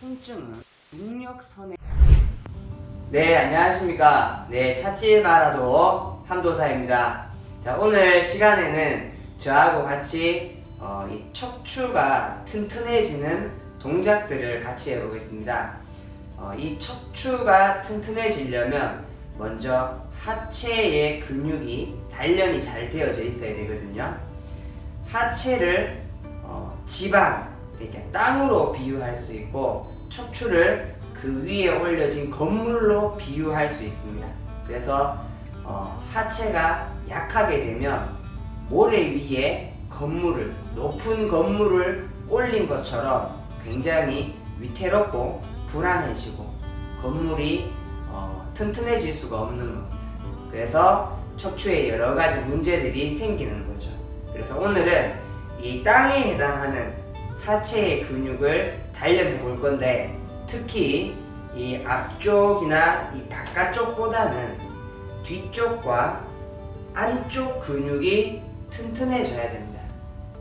통증은 중력선에 네 안녕하십니까. 네 찾질 말아도 함도사입니다. 자 오늘 시간에는 저하고 같이 어, 이 척추가 튼튼해지는 동작들을 같이 해보겠습니다. 어, 이 척추가 튼튼해지려면 먼저 하체의 근육이 단련이 잘 되어져 있어야 되거든요. 하체를 어, 지방 이렇게 땅으로 비유할 수 있고 척추를 그 위에 올려진 건물로 비유할 수 있습니다. 그래서 어, 하체가 약하게 되면 모래 위에 건물을 높은 건물을 올린 것처럼 굉장히 위태롭고 불안해지고 건물이 어, 튼튼해질 수가 없는 겁니다. 그래서 척추에 여러 가지 문제들이 생기는 거죠. 그래서 오늘은 이 땅에 해당하는 하체의 근육을 단련해 볼 건데 특히 이 앞쪽이나 이 바깥쪽보다는 뒤쪽과 안쪽 근육이 튼튼해져야 됩니다.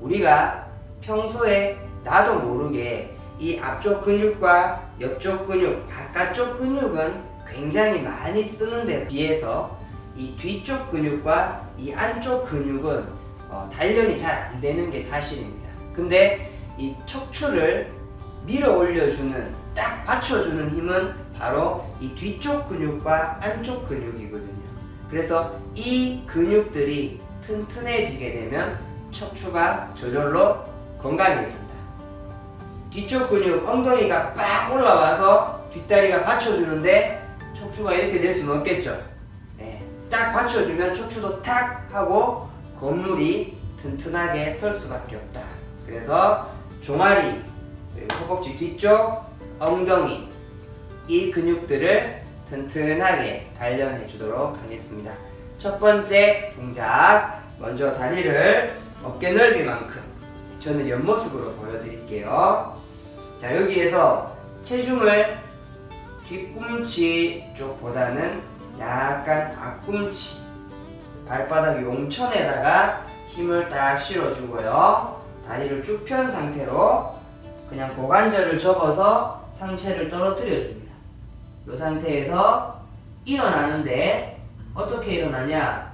우리가 평소에 나도 모르게 이 앞쪽 근육과 옆쪽 근육, 바깥쪽 근육은 굉장히 많이 쓰는데 비해서 이 뒤쪽 근육과 이 안쪽 근육은 어, 단련이 잘 안 되는 게 사실입니다. 근데 이 척추를 밀어 올려주는 딱 받쳐주는 힘은 바로 이 뒤쪽 근육과 안쪽 근육이거든요. 그래서 이 근육들이 튼튼해지게 되면 척추가 저절로 건강해진다. 뒤쪽 근육 엉덩이가 빡 올라와서 뒷다리가 받쳐주는데 척추가 이렇게 될 수는 없겠죠. 네, 딱 받쳐주면 척추도 탁 하고 건물이 튼튼하게 설 수밖에 없다. 그래서 종아리, 허벅지 뒤쪽, 엉덩이 이 근육들을 튼튼하게 단련해 주도록 하겠습니다. 첫 번째 동작, 먼저 다리를 어깨 넓이만큼 저는 옆모습으로 보여드릴게요. 자 여기에서 체중을 뒤꿈치 쪽보다는 약간 앞꿈치 발바닥 용천에다가 힘을 딱 실어주고요. 다리를 쭉 편 상태로 그냥 고관절을 접어서 상체를 떨어뜨려 줍니다. 이 상태에서 일어나는데 어떻게 일어나냐?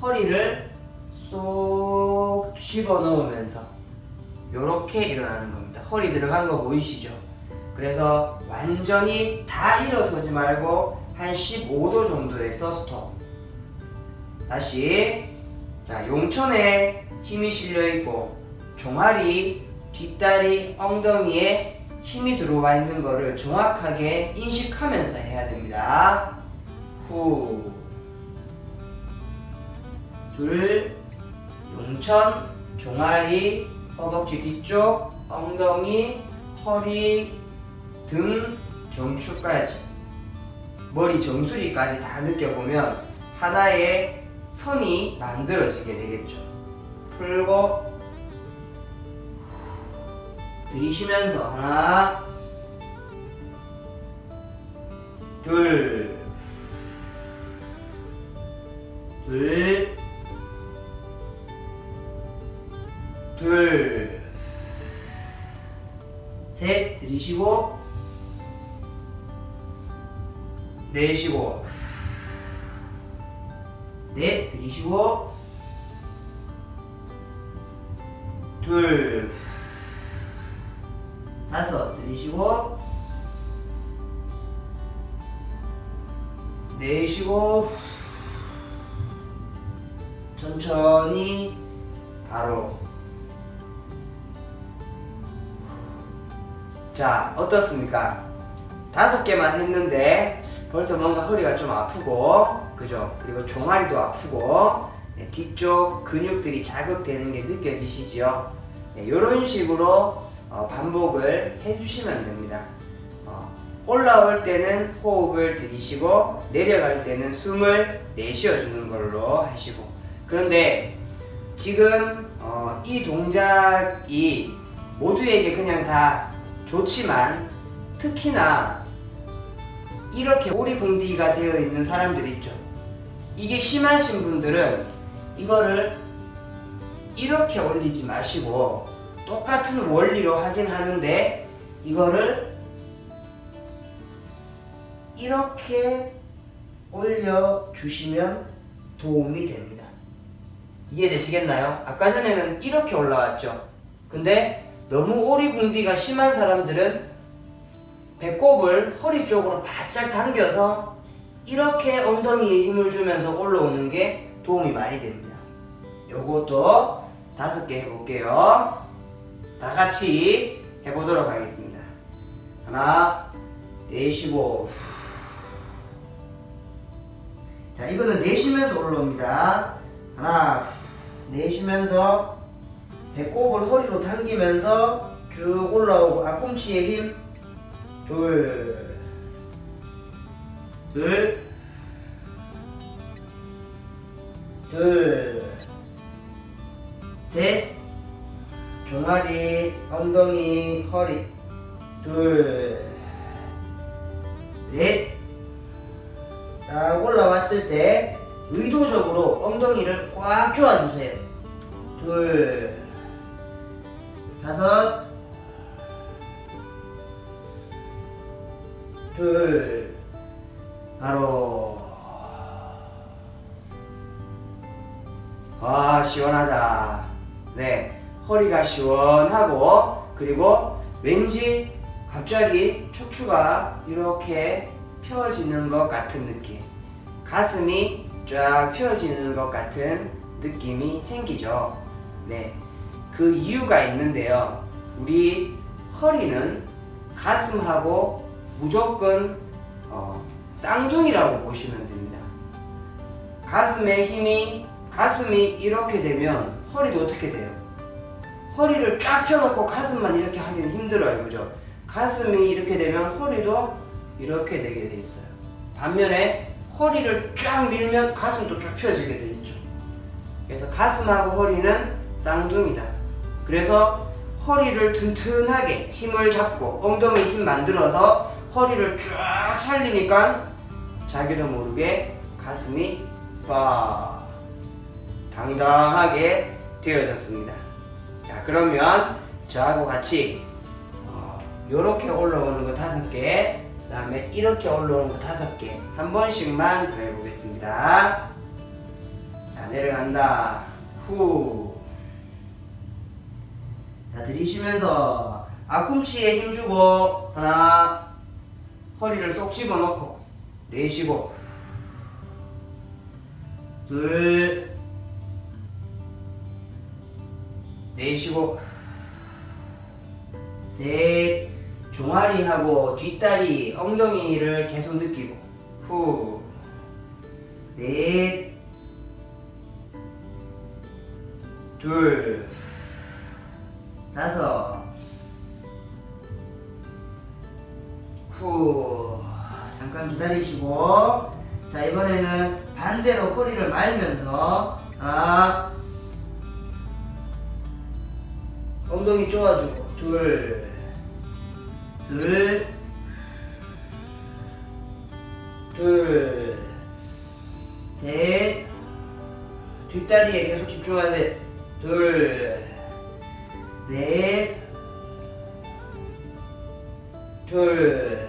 허리를 쏙 집어 넣으면서 이렇게 일어나는 겁니다. 허리 들어간 거 보이시죠? 그래서 완전히 다 일어서지 말고 한 15도 정도에서 스톱. 다시 자 용천에 힘이 실려 있고 종아리, 뒷다리, 엉덩이에 힘이 들어와 있는 거를 정확하게 인식하면서 해야 됩니다. 후, 둘, 용천, 종아리, 허벅지 뒤쪽, 엉덩이, 허리, 등, 경추까지 머리 정수리까지 다 느껴보면 하나의 선이 만들어지게 되겠죠. 풀고 들이쉬면서 하나 둘 둘, 둘, 셋, 들이쉬고, 내쉬고, 넷, 들이쉬고, 둘, 다섯, 들이쉬고, 내쉬고, 천천히, 바로. 자, 어떻습니까? 다섯 개만 했는데 벌써 뭔가 허리가 좀 아프고, 그죠? 그리고 종아리도 아프고, 네, 뒤쪽 근육들이 자극되는 게 느껴지시죠? 이런 식으로 어, 반복을 해주시면 됩니다. 어, 올라올 때는 호흡을 들이쉬고, 내려갈 때는 숨을 내쉬어 주는 걸로 하시고. 그런데 지금 어, 이 동작이 모두에게 그냥 다 좋지만 특히나 이렇게 오리궁디가 되어 있는 사람들이 있죠. 이게 심하신 분들은 이거를 이렇게 올리지 마시고 똑같은 원리로 하긴 하는데 이거를 이렇게 올려주시면 도움이 됩니다. 이해되시겠나요? 아까 전에는 이렇게 올라왔죠. 근데 너무 오리궁디가 심한 사람들은 배꼽을 허리 쪽으로 바짝 당겨서 이렇게 엉덩이에 힘을 주면서 올라오는 게 도움이 많이 됩니다. 요것도 다섯 개 해볼게요. 다 같이 해보도록 하겠습니다. 하나, 내쉬고. 자, 이거는 내쉬면서 올라옵니다. 하나, 내쉬면서 배꼽을 허리로 당기면서 쭉 올라오고 앞꿈치에 힘. 둘, 둘, 둘, 셋, 종아리, 엉덩이, 허리, 둘, 넷. 자, 올라왔을 때 의도적으로 엉덩이를 꽉 조아주세요. 둘, 다섯, 둘, 바로. 와, 시원하다. 네, 허리가 시원하고, 그리고 왠지 갑자기 척추가 이렇게 펴지는 것 같은 느낌. 가슴이 쫙 펴지는 것 같은 느낌이 생기죠. 네. 그 이유가 있는데요. 우리 허리는 가슴하고 무조건 어, 쌍둥이라고 보시면 됩니다. 가슴에 힘이 가슴이 이렇게 되면 허리도 어떻게 돼요? 허리를 쫙 펴놓고 가슴만 이렇게 하기는 힘들어요, 그죠? 가슴이 이렇게 되면 허리도 이렇게 되게 돼 있어요. 반면에 허리를 쫙 밀면 가슴도 쭉 펴지게 돼 있죠. 그래서 가슴하고 허리는 쌍둥이다. 그래서 허리를 튼튼하게 힘을 잡고 엉덩이 힘 만들어서 허리를 쫙 살리니까 자기도 모르게 가슴이 빠 당당하게 되어졌습니다. 자 그러면 저하고 같이 어, 요렇게 올라오는 거 다섯 개, 그 다음에 이렇게 올라오는 거 다섯 개, 한 번씩만 더 해보겠습니다. 자 내려간다. 후. 자 들이쉬면서 앞꿈치에 힘 주고 하나 허리를 쏙 집어넣고 내쉬고 둘 내쉬고 셋 종아리하고 뒷다리 엉덩이를 계속 느끼고 후넷 둘 다섯 후 잠깐 기다리시고. 자 이번에는 반대로 허리를 말면서 하나 엉덩이 쪼아주고. 둘 둘, 둘, 셋, 뒷다리에 계속 집중하세요. 둘, 넷, 둘,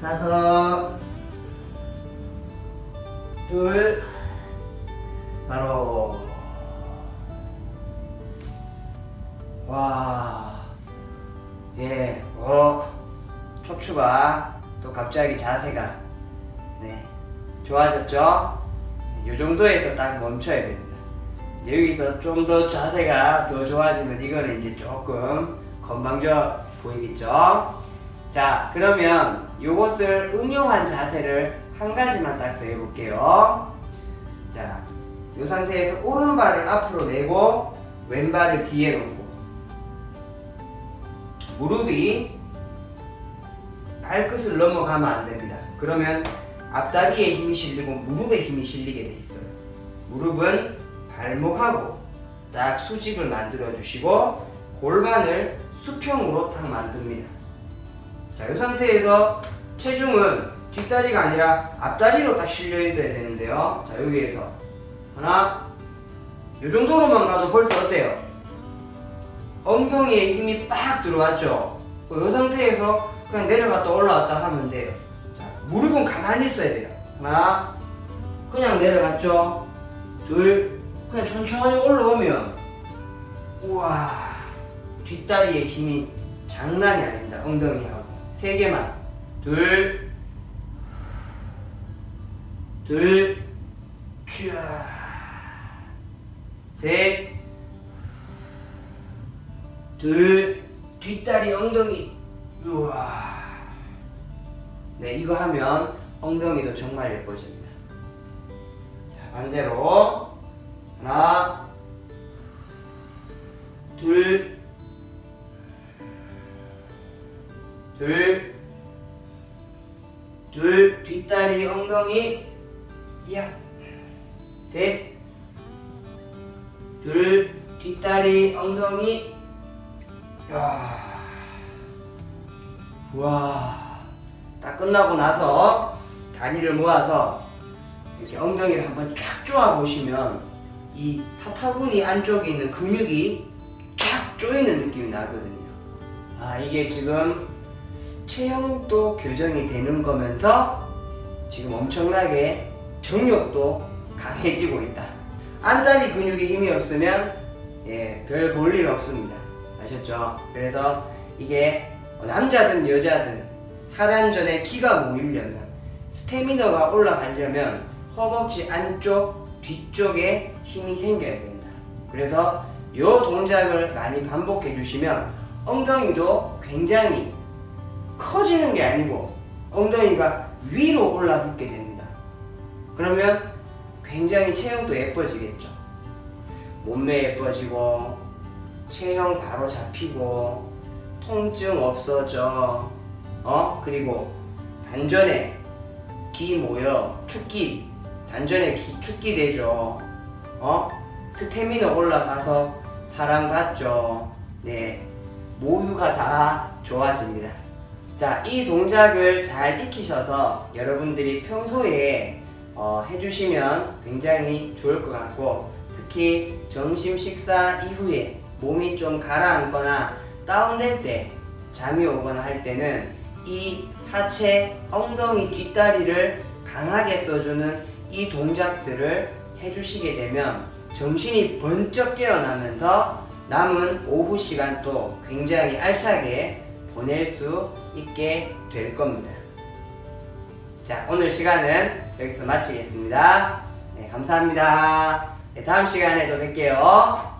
다섯, 와. 예, 어, 척추가 또 갑자기 자세가 네 좋아졌죠? 이 정도에서 딱 멈춰야 됩니다. 여기서 좀 더 자세가 더 좋아지면 이거는 이제 조금 건방져 보이겠죠? 자, 그러면 이것을 응용한 자세를 한 가지만 딱 더 해볼게요. 자, 이 상태에서 오른발을 앞으로 내고 왼발을 뒤에 놓고 무릎이 발끝을 넘어가면 안 됩니다. 그러면 앞다리에 힘이 실리고 무릎에 힘이 실리게 돼 있어요. 무릎은 발목하고 딱 수직을 만들어 주시고 골반을 수평으로 딱 만듭니다. 자, 이 상태에서 체중은 뒷다리가 아니라 앞다리로 딱 실려 있어야 되는데요. 자, 여기에서 하나, 이 정도로만 가도 벌써 어때요? 엉덩이에 힘이 빡 들어왔죠. 이 상태에서 그냥 내려갔다 올라왔다 하면 돼요. 자, 무릎은 가만히 있어야 돼요. 하나, 그냥 내려갔죠. 둘, 그냥 천천히 올라오면, 우와, 뒷다리의 힘이 장난이 아닙니다. 엉덩이하고. 세 개만. 둘, 둘, 쫙. 셋, 둘, 뒷다리 엉덩이. 우와. 네, 이거 하면 엉덩이도 정말 예뻐집니다. 자, 반대로. 하나, 둘, 둘, 둘, 뒷다리 엉덩이. 야. 셋, 둘, 뒷다리 엉덩이. 야. 와. 딱 끝나고 나서 다리를 모아서 이렇게 엉덩이를 한번 쫙 조아 보시면 이 사타구니 안쪽에 있는 근육이 쫙 조이는 느낌이 나거든요. 아, 이게 지금 체형도 교정이 되는 거면서 지금 엄청나게 정력도 강해지고 있다. 안다리 근육에 힘이 없으면 예, 별 볼 일 없습니다. 아셨죠? 그래서 이게 남자든 여자든 하단전에 기가 모이려면 스태미너가 올라가려면 허벅지 안쪽 뒤쪽에 힘이 생겨야 된다. 그래서 이 동작을 많이 반복해 주시면 엉덩이도 굉장히 커지는 게 아니고 엉덩이가 위로 올라붙게 됩니다. 그러면 굉장히 체형도 예뻐지겠죠. 몸매 예뻐지고 체형 바로 잡히고 통증 없어져. 어? 그리고 단전에 기 모여 축기 단전에 기 축기 되죠. 어? 스태미너 올라가서 사랑받죠. 네. 모두가 다 좋아집니다. 자, 이 동작을 잘 익히셔서 여러분들이 평소에 어, 해주시면 굉장히 좋을 것 같고 특히 점심 식사 이후에 몸이 좀 가라앉거나 다운될 때 잠이 오거나 할 때는 이 하체 엉덩이 뒷다리를 강하게 써주는 이 동작들을 해주시게 되면 정신이 번쩍 깨어나면서 남은 오후 시간도 굉장히 알차게 보낼 수 있게 될 겁니다. 자, 오늘 시간은 여기서 마치겠습니다. 네, 감사합니다. 네, 다음 시간에 또 뵐게요.